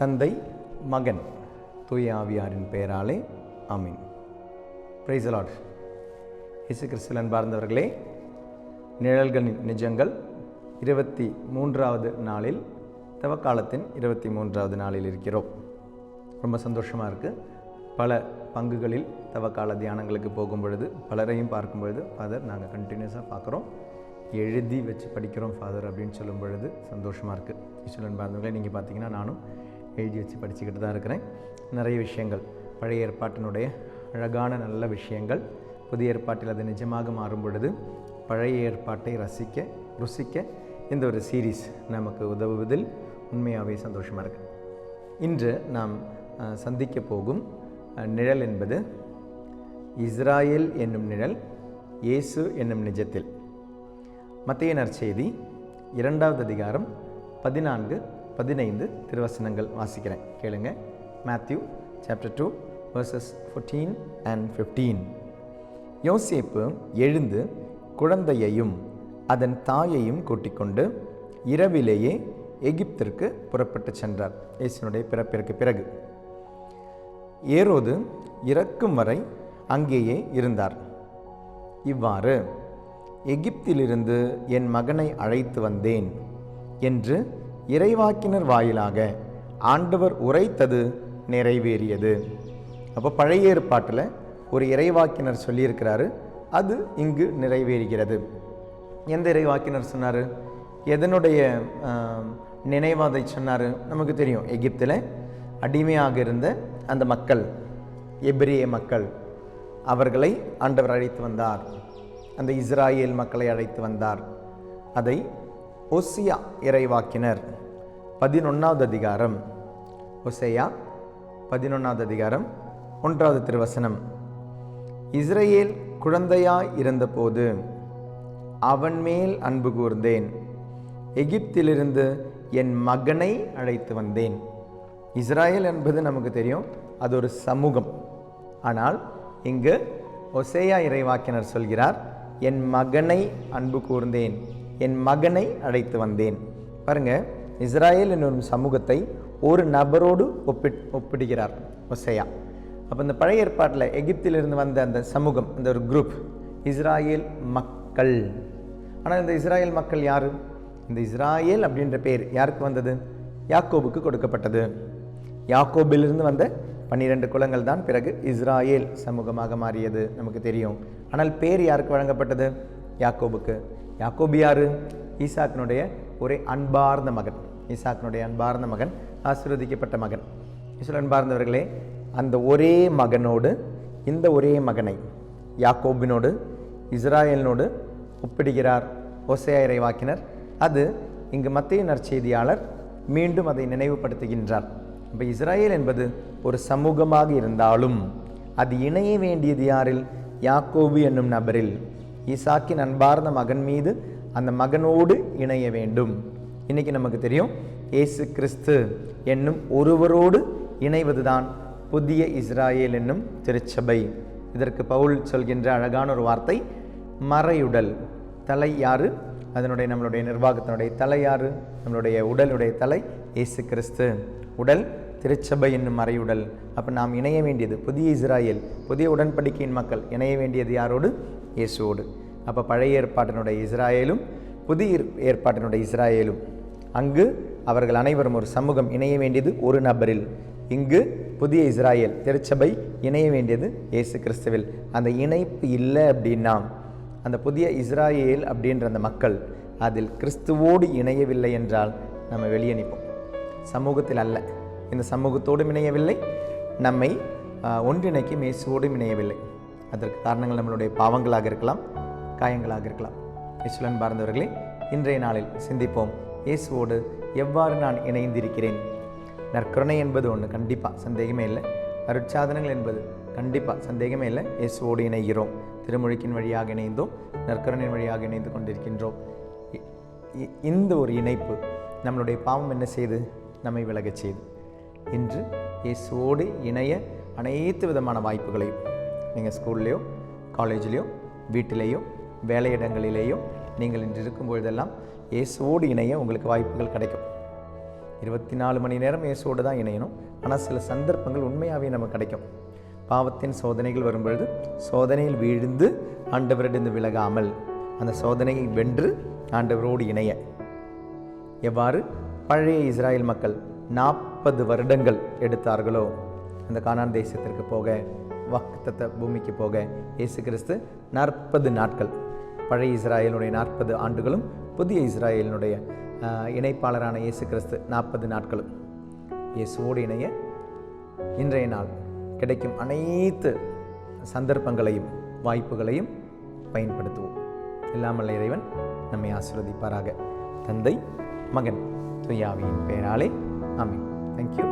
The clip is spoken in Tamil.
தந்தை மகன் தூய ஆவியாரின் பெயராலே ஆமீன். பிரைஸ் லார்ட் இயேசு கிறிஸ்துவ அன்பார்ந்தவர்களே நிழல்களின் நிஜங்கள் இருபத்தி மூன்றாவது நாளில் தவக்காலத்தின் இருபத்தி மூன்றாவது நாளில் இருக்கிறோம். ரொம்ப சந்தோஷமாக இருக்குது பல பங்குகளில் தவக்கால தியானங்களுக்கு போகும் பொழுது பலரையும் பார்க்கும் பொழுது ஃபாதர் நாங்கள் கண்டினியூஸாக பார்க்குறோம். எழுதி வச்சு படிக்கிறோம் ஃபாதர் அப்படின்னு சொல்லும் பொழுது சந்தோஷமாக இருக்குது ஈஸ்வரன் பார்ந்தவங்களே நீங்கள் பார்த்தீங்கன்னா நானும் எழுதி வச்சு படிச்சுக்கிட்டு தான் இருக்கிறேன். நிறைய விஷயங்கள் பழைய ஏற்பாட்டினுடைய அழகான நல்ல விஷயங்கள் புதிய ஏற்பாட்டில் அது நிஜமாக மாறும் பொழுது பழைய ஏற்பாட்டை ரசிக்க ருசிக்க இந்த ஒரு சீரீஸ் நமக்கு உதவுவதில் உண்மையாகவே சந்தோஷமாக இருக்குது இன்று நாம் சந்திக்க போகும் நிழல் என்பது இஸ்ராயேல் என்னும் நிழல் இயேசு என்னும் நிஜத்தில். மத்திய நற்செய்தி இரண்டாவது அதிகாரம் பதினான்கு பதினைந்து திருவசனங்கள் வாசிக்கிறேன். கேளுங்க. Matthew chapter two verses fourteen and fifteen யோசேப்பு எழுந்து குழந்தையையும் அதன் தாயையும் கூட்டிக்கொண்டு இரவிலேயே எகிப்திற்கு புறப்பட்டு சென்றார். இயேசுனுடைய பிறப்பிற்கு பிறகு. ஏரோது இறக்கும் வரை அங்கேயே இருந்தார். இவ்வாறு எகிப்திலிருந்து என் மகனை அழைத்து வந்தேன் என்று இறைவாக்கினர் வாயிலாக ஆண்டவர் உரைத்தது நிறைவேறியது. அப்போ பழைய ஏற்பாட்டில் ஒரு இறைவாக்கினர் சொல்லியிருக்கிறாரு. அது இங்கு நிறைவேறுகிறது. எந்த இறைவாக்கினர் சொன்னார்? எதனுடைய நினைவாதை அதை சொன்னார்? நமக்கு தெரியும். எகிப்தில் அடிமையாக இருந்த அந்த மக்கள் எபிரிய மக்கள் அவர்களை ஆண்டவர் அழைத்து வந்தார். அந்த இஸ்ராயேல் மக்களை அழைத்து வந்தார். அதை ஒசியா இறைவாக்கினர். பதினொன்றாவது அதிகாரம். ஒசையா பதினொன்றாவது அதிகாரம் ஒன்றாவது திருவசனம். இஸ்ரேல் குழந்தையாய் இருந்தபோது அவன் மேல் அன்பு கூர்ந்தேன். எகிப்திலிருந்து என் மகனை அழைத்து வந்தேன். இஸ்ராயேல் என்பது நமக்கு தெரியும் அது ஒரு சமூகம். ஆனால் இங்கு ஒசேயா இறைவாக்கினர் சொல்கிறார் என் மகனை அன்பு கூர்ந்தேன். என் மகனை அழைத்து வந்தேன். பாருங்க இஸ்ராயேல் என்னும் சமூகத்தை ஒரு நபரோடு ஒப்பிட் ஒப்பிடுகிறார் ஒசையா. அப்போ இந்த பழைய ஏற்பாட்டில் எகிப்திலிருந்து வந்த அந்த சமூகம் அந்த ஒரு குரூப் இஸ்ராயேல் மக்கள். ஆனால் இந்த இஸ்ராயேல் மக்கள் யார்? இந்த இஸ்ராயேல் அப்படின்ற பேர் யாருக்கு வந்தது? யாக்கோபுக்கு கொடுக்கப்பட்டது. யாக்கோபிலிருந்து வந்த பன்னிரெண்டு குலங்கள் தான் பிறகு இஸ்ராயேல் சமூகமாக மாறியது நமக்கு தெரியும். ஆனால் பேர் யாருக்கு வழங்கப்பட்டது? யாக்கோபுக்கு. யாக்கோபு யாரு? ஈசாக்கினுடைய ஒரே அன்பார்ந்த மகன். ஈசாக்கினுடைய அன்பார்ந்த மகன் ஆசீர்வதிக்கப்பட்ட மகன். ஈஸ்வரன் அன்பார்ந்தவர்களே அந்த ஒரே மகனோடு இந்த ஒரே மகனை யாக்கோபினோடு இஸ்ராயேலினோடு ஒப்பிடுகிறார். ஓசையா இறைவாக்கினர். அது இங்கு மத்திய நற்செய்தியாளர் மீண்டும் அதை நினைவுபடுத்துகின்றார். இப்போ இஸ்ராயேல் என்பது ஒரு சமூகமாக இருந்தாலும் அது இணைய வேண்டியது யாரில்? யாக்கோபு என்னும் நபரில். ஈசாக்கின் அன்பார்ந்த மகன் மீது அந்த மகனோடு இணைய வேண்டும். இன்றைக்கி நமக்கு தெரியும் இயேசு கிறிஸ்து என்னும் ஒருவரோடு இணைவதுதான் புதிய இஸ்ராயேல் என்னும் திருச்சபை. இதற்கு பவுல் சொல்கின்ற அழகான ஒரு வார்த்தை மறையுடல். தலை யாரு? அதனுடைய நம்மளுடைய நிர்வாகத்தினுடைய தலை யாரு? நம்மளுடைய உடலுடைய தலை இயேசு கிறிஸ்து. உடல் திருச்சபை என்னும் மறையுடல். அப்போ நாம் இணைய வேண்டியது புதிய இஸ்ராயேல் புதிய உடன்படிக்கையின் மக்கள் இணைய வேண்டியது யாரோடு? இயேசுவோடு. அப்போ பழைய ஏற்பாட்டினுடைய இஸ்ராயேலும் புதிய ஏற்பாட்டினுடைய இஸ்ராயேலும். அங்கு அவர்கள் அனைவரும் ஒரு சமூகம் இணைய வேண்டியது ஒரு நபரில். இங்கு புதிய இஸ்ராயல் திருச்சபை இணைய வேண்டியது இயேசு கிறிஸ்துவில். அந்த இணைப்பு இல்லை அப்படின்னா அந்த புதிய இஸ்ராயேல் அப்படின்ற அந்த மக்கள் அதில் கிறிஸ்துவோடு இணையவில்லை என்றால் நம்ம வெளியே நிற்போம். சமூகத்தில் அல்ல. இந்த சமூகத்தோடும் இணையவில்லை. நம்மை ஒன்றிணைக்கும் இயேசுவோடும் இணையவில்லை. அதற்கு காரணங்கள் நம்மளுடைய பாவங்களாக இருக்கலாம். காயங்களாக இருக்கலாம். இஸ்வலன் பார்ந்தவர்களே இன்றைய நாளில் சிந்திப்போம். இயேசுவோடு எவ்வாறு நான் இணைந்திருக்கிறேன்? நற்கருணை என்பது ஒன்று கண்டிப்பாக சந்தேகமே இல்லை. அருட்சாதனங்கள் என்பது கண்டிப்பாக சந்தேகமே இல்லை. இயேசுவோடு இணைகிறோம். திருமொழிக்கின் வழியாக இணைந்தோம். நற்கருணையின் வழியாக இணைந்து கொண்டிருக்கின்றோம். இந்த ஒரு இணைப்பு நம்மளுடைய பாவம் என்ன செய்து? நம்மை விலகச் செய்து. இன்று இயேசுவோடு இணைய அனைத்து விதமான வாய்ப்புகளையும் நீங்கள் ஸ்கூல்லையோ காலேஜ்லேயோ வீட்டிலேயோ வேலையிடங்களிலேயும் நீங்கள் இன்று இருக்கும் பொழுதெல்லாம் இயேசுவோடு இணைய உங்களுக்கு வாய்ப்புகள் கிடைக்கும். இருபத்தி நாலு மணி நேரம் இயேசுவோடு தான் இணையணும். ஆனால் சில சந்தர்ப்பங்கள் உண்மையாகவே நமக்கு கிடைக்கும். பாவத்தின் சோதனைகள் வரும்பொழுது சோதனையில் வீழ்ந்து ஆண்டவரிடந்து விலகாமல் அந்த சோதனையை வென்று ஆண்டவரோடு இணைய. எவ்வாறு? பழைய இஸ்ராயல் மக்கள் நாற்பது வருடங்கள் எடுத்தார்களோ? அந்த கானான் தேசத்திற்கு போக வாக்குத்தத்த பூமிக்கு போக இயேசு கிறிஸ்து நாற்பது நாட்கள் பழைய இஸ்ராயலுடைய நாற்பது ஆண்டுகளும் புதிய இஸ்ராயலினுடைய இணைப்பாளரான இயேசு கிறிஸ்து நாற்பது நாட்களும். இயேசுவோடு இணைய இன்றைய நாள் கிடைக்கும் அனைத்து சந்தர்ப்பங்களையும் வாய்ப்புகளையும் பயன்படுத்துவோம். இல்லாமல் இறைவன் நம்மை ஆசிர்வதிப்பாராக. தந்தை மகன் துயாவியின் பெயராலே ஆமென். தேங்க்யூ